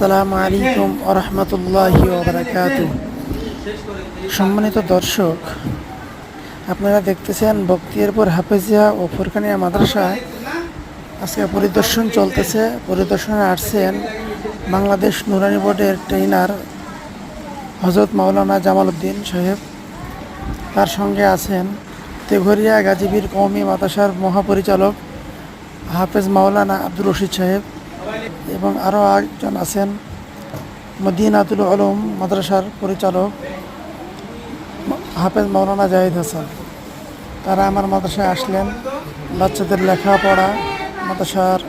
আসসালামু আলাইকুম আরহামতুল্লাহ ওবরাকাত সম্মানিত দর্শক, আপনারা দেখতেছেন বক্তিয়ারপুর হাফেজিয়া ও ফুরকানিয়া মাদ্রাসায় আজকে পরিদর্শন চলতেছে, পরিদর্শনে আসছেন বাংলাদেশ নুরানি বোর্ডের ট্রেনার হজরত মাওলানা জামাল উদ্দিন সাহেব। তার সঙ্গে আছেন তেঘরিয়া গাজীবীর কওমি মাদ্রাসার মহাপরিচালক হাফেজ মাওলানা আব্দুর রশিদ সাহেব। এবং আরও একজন আছেন, মদিনাতুল আলম মাদ্রাসার পরিচালক হাফেজ মাওলানা জাহিদ হাসান। তারা আমার মাদ্রাসায় আসলেন, বাচ্চাদের লেখাপড়া, মাদ্রাসার,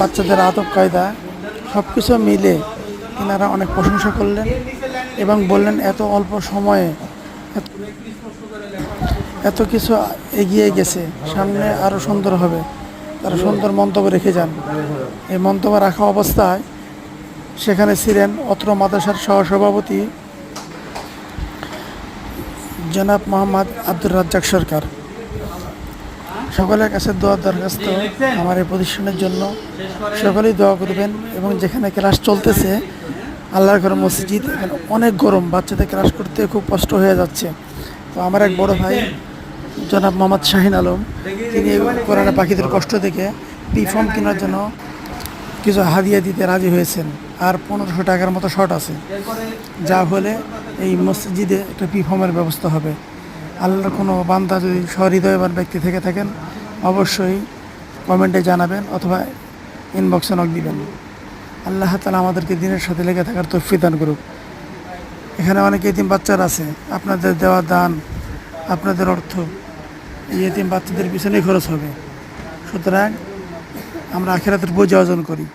বাচ্চাদের আদব কায়দা সব কিছু মিলে তিনারা অনেক প্রশংসা করলেন এবং বললেন, এত অল্প সময়ে এত কিছু এগিয়ে গেছে, সামনে আরও সুন্দর হবে। তারা সুন্দর মন্তব্য রেখে যান। এই মন্তব্য রাখা অবস্থায় সেখানে ছিলেন অত্র মাদ্রাসার সহসভাপতি জনাব মোহাম্মদ আব্দুর রাজ্জাক সরকার। সকলের কাছে দোয়ার দরখাস্ত আমার এই প্রতিষ্ঠানের জন্য। সকলেই দোয়া করবেন এবং যেখানে ক্লাস চলতেছে, আল্লাহর ঘর মসজিদ, এখানে অনেক গরম, বাচ্চাদের ক্লাস করতে খুব কষ্ট হয়ে যাচ্ছে। তো আমার এক বড় ভাই জনাব মোহাম্মদ শাহিন আলম, তিনি কোরআনে পাখিদের কষ্ট দেখে পি ফর্ম কেনার জন্য কিছু হাদিয়া দিতে রাজি হয়েছেন। আর পনেরোশো টাকার মতো শর্ট আছে। যা হলে এই মসজিদে একটা পি ফর্মের ব্যবস্থা হবে। আল্লাহর কোনো বান্দা যদি সহৃদয়বান ব্যক্তি থেকে থাকেন, অবশ্যই কমেন্টে জানাবেন অথবা ইনবক্সে নক দিবেন। আল্লাহ তালা আমাদেরকে দিনের সাথে লেগে থাকার তৌফিক দান করুক। এখানে অনেক এতিম বাচ্চারা আছে। আপনাদের দেওয়া দান, আপনাদের অর্থ এই এতিম বাচ্চাদের পিছনেই খরচ হবে। সুতরাং আমরা আখেরাতের বোঝা অর্জন করি।